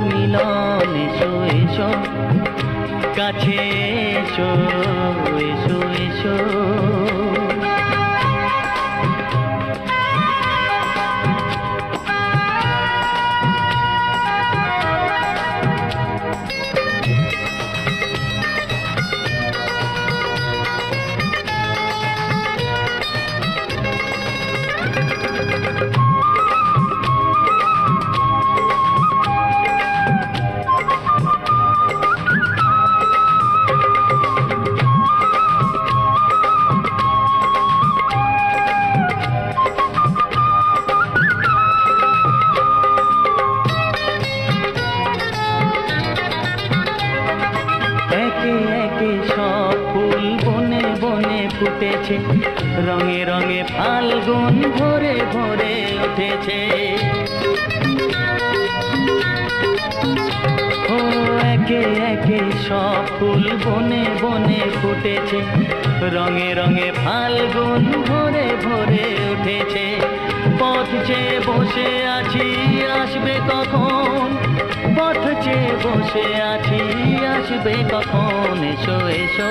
মিলন এসো এসো। কাছে এসো এসো এসো। ফুটেছে রঙে রঙে ফাল্গুন ভরে ভরে উঠেছে। ও একে একে সব ফুল বনে বনে ফুটেছে, রঙে রঙে ফাল্গুন ভরে ভরে উঠেছে। পথ চেয়ে বসে আছি, আসবে কখন? পথ চেয়ে বসে আছি, আসবে কখন? এসো এসো।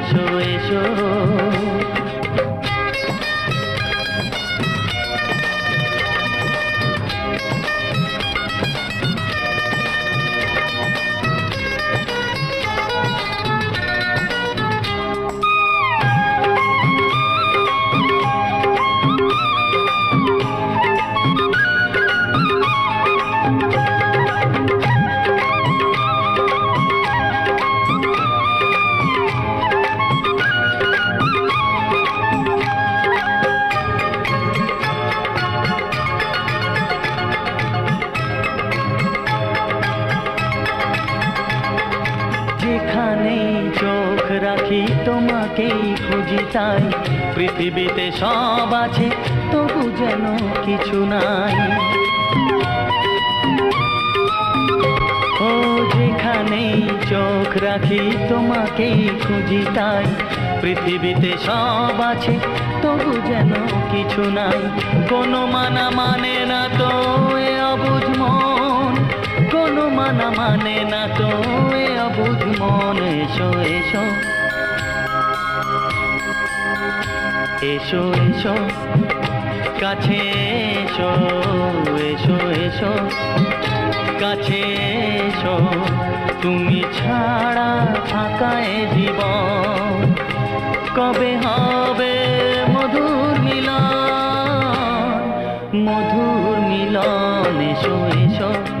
রাখি, তোমাকেই খুঁজি তাই। পৃথিবীতে সব আছে, তবু যেন কিছু নাই। ও যেখানেই চোখ রাখি, তোমাকেই খুঁজি তাই। পৃথিবীতে সব আছে, তবু যেন কিছু নাই। কোনো মানা মানে না তো এ অবুঝ মন। কোনো মানা মানে না তো, এ অবুঝ মন, এসো এসো। এসো এসো। কাছে এসো এসো এসো। কাছে এসো, তুমি ছাড়া ফাঁকায় জীবন। কবে হবে মধুর মিলন? মধুর মিলন, এসো এসো।